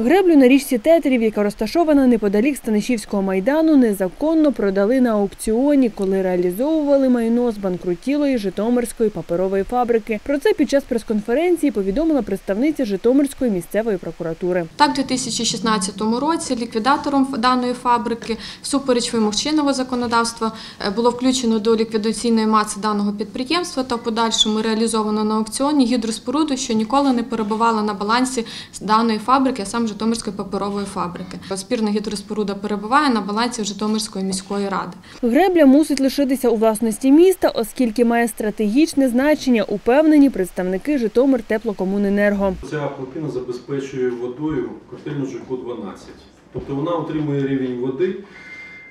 Греблю на річці Тетерів, яка розташована неподалік Станишівського майдану, незаконно продали на аукціоні, коли реалізовували майно з банкрутілої Житомирської паперової фабрики. Про це під час прес-конференції повідомила представниця Житомирської місцевої прокуратури. Так, у 2016 році ліквідатором даної фабрики, всупереч вимог чинного законодавства, е, було включено до ліквідаційної маси даного підприємства та в подальшому реалізовано на аукціоні гідроспоруду, що ніколи не перебувала на балансі даної фабрики, а саме Житомирської паперової фабрики. Спірна гідроспоруда перебуває на балансі Житомирської міської ради. Гребля мусить лишитися у власності міста, оскільки має стратегічне значення, упевнені представники Житомир теплокомуненерго. Ця плотина забезпечує водою котельну ЖК-12. Тобто вона отримує рівень води,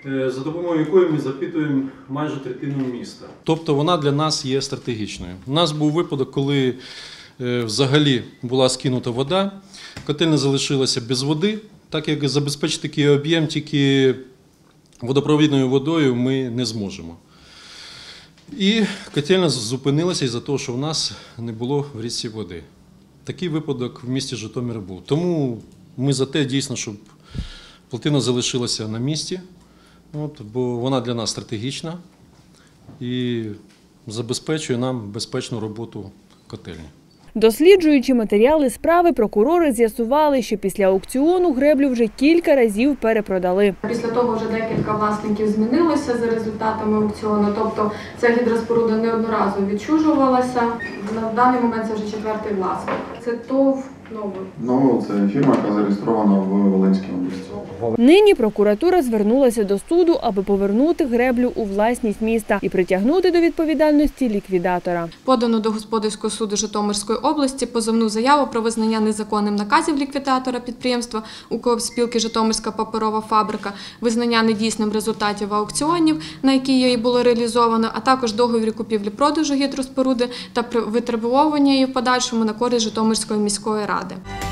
е, за допомогою якої ми запитуємо майже третину міста. Тобто вона для нас є стратегічною. У нас був випадок, коли взагалі була скинута вода, котельня залишилася без води, так як забезпечити такий об'єм тільки водопровідною водою ми не зможемо. І котельня зупинилася із-за того, що в нас не було в річці води. Такий випадок в місті Житомир був. Тому ми за те дійсно, щоб плотина залишилася на місці, от, бо вона для нас стратегічна і забезпечує нам безпечну роботу котельні. Досліджуючи матеріали справи, прокурори з'ясували, що після аукціону греблю вже кілька разів перепродали. Після того вже декілька власників змінилося за результатами аукціону. Тобто ця гідроспоруда неодноразово відчужувалася. На даний момент це вже четвертий власник. Це ТОВ новий. Ну, це фірма, яка зареєстрована в Волинській області. Нині прокуратура звернулася до суду, аби повернути греблю у власність міста і притягнути до відповідальності ліквідатора. Подано до господарського суду Житомирської області позовну заяву про визнання незаконним наказів ліквідатора підприємства спілки Житомирська паперова фабрика, визнання недійсним результатів аукціонів, на які її було реалізовано, а також договір купівлі-продажу гідроспоруди та витребування її в подальшому на користь Житомирської міської ради.